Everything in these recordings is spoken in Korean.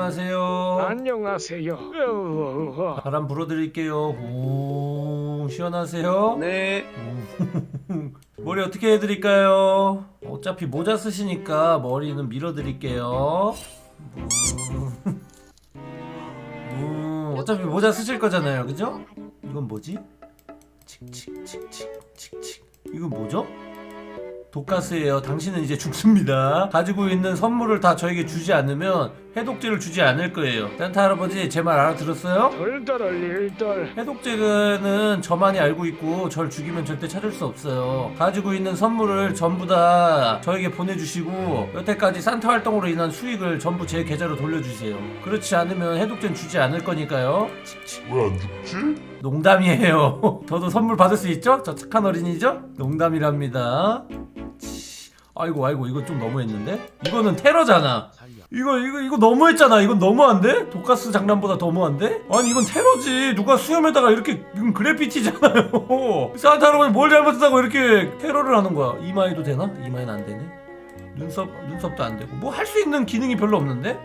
안녕하세요. 안녕하세요. 어, 바람 불어드릴게요. 오, 시원하세요? 네. 머리 어떻게 해드릴까요? 어차피 모자 쓰시니까 머리는 밀어드릴게요. 음, 음, 어차피 모자 쓰실 거잖아요, 그죠? 이건 뭐지? 칙칙칙칙칙칙. 이건 뭐죠? 독가스예요. 당신은 이제 죽습니다. 가지고 있는 선물을 다 저에게 주지 않으면 해독제를 주지 않을 거예요. 산타 할아버지 제 말 알아들었어요? 돌돌을 일돌. 해독제는 저만이 알고 있고 절 죽이면 절대 찾을 수 없어요. 가지고 있는 선물을 전부 다 저에게 보내주시고 여태까지 산타 활동으로 인한 수익을 전부 제 계좌로 돌려주세요. 그렇지 않으면 해독제는 주지 않을 거니까요. 왜 안 죽지? 농담이에요. 저도 선물 받을 수 있죠? 저 착한 어린이죠? 농담이랍니다. 치, 아이고 아이고 이거 좀 너무했는데? 이거는 테러잖아. 이거 이거 이거 너무했잖아. 이건 너무한데? 독가스 장난보다 너무한데? 아니 이건 테러지. 누가 수염에다가 이렇게 이건 그래피티잖아요. 산타 할아버지 뭘 잘못했다고 이렇게 테러를 하는 거야. 이마에도 되나? 이마에는 안 되네. 눈썹 눈썹도 안 되고 뭐 할 수 있는 기능이 별로 없는데?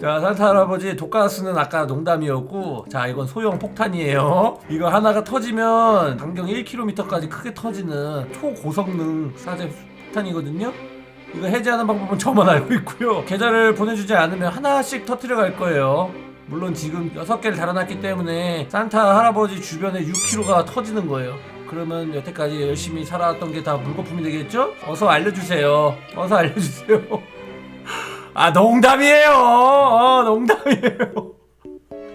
자 산타 할아버지 독가스는 아까 농담이었고 자 이건 소형 폭탄이에요. 이거 하나가 터지면 반경 1km까지 크게 터지는 초고성능 사제 폭탄이거든요. 이거 해제하는 방법은 저만 알고 있고요. 계좌를 보내주지 않으면 하나씩 터트려 갈 거예요. 물론 지금 6개를 달아놨기 때문에 산타 할아버지 주변에 6km가 터지는 거예요. 그러면 여태까지 열심히 살아왔던 게 다 물거품이 되겠죠? 어서 알려주세요. 어서 알려주세요 아 농담이에요. 어, 농담이에요.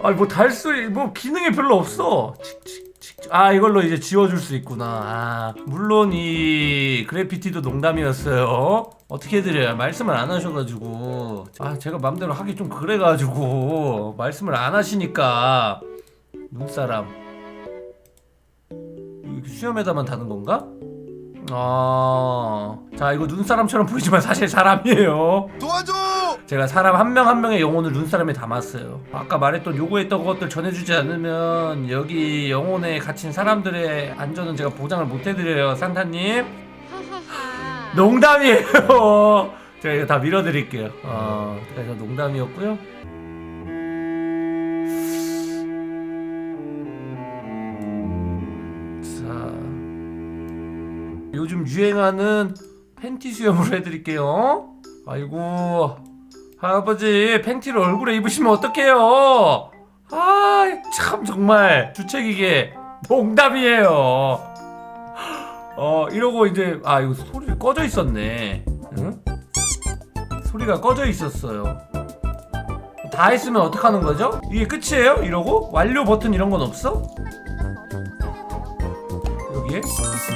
아니 뭐 달수 뭐 기능이 별로 없어. 아 이걸로 이제 지워줄 수 있구나. 아, 물론 이 그래피티도 농담이었어요. 어떻게 해드려요? 말씀을 안 하셔가지고 아 제가 맘대로 하기 좀 그래가지고 말씀을 안 하시니까 눈사람 수염에다만 다는 건가? 아, 자 이거 눈사람처럼 보이지만 사실 사람이에요. 도와줘! 제가 사람 한 명 한 명의 영혼을 눈사람에 담았어요. 아까 말했던 요구했던 것들 전해주지 않으면 여기 영혼에 갇힌 사람들의 안전은 제가 보장을 못 해드려요, 산타님. 농담이에요. 제가 이거 다 밀어드릴게요. 어, 그래서 농담이었고요. 자, 요즘 유행하는 팬티 수염으로 해드릴게요. 아이고, 할아버지 팬티를 얼굴에 입으시면 어떡해요? 아, 참 정말 주책이게 농담이에요. 어 이러고 이제 아 이거 소리 꺼져 있었네. 응? 소리가 꺼져 있었어요. 다 했으면 어떡하는 거죠? 이게 끝이에요? 이러고 완료 버튼 이런 건 없어? 여기에?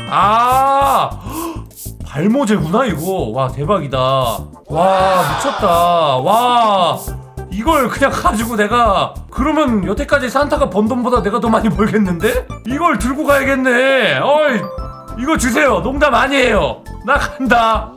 아 헉, 발모제구나 이거. 와 대박이다. 와 미쳤다. 와 이걸 그냥 가지고 내가 그러면 여태까지 산타가 번 돈보다 내가 더 많이 벌겠는데? 이걸 들고 가야겠네. 어이 이거 주세요. 농담 아니에요. 나 간다.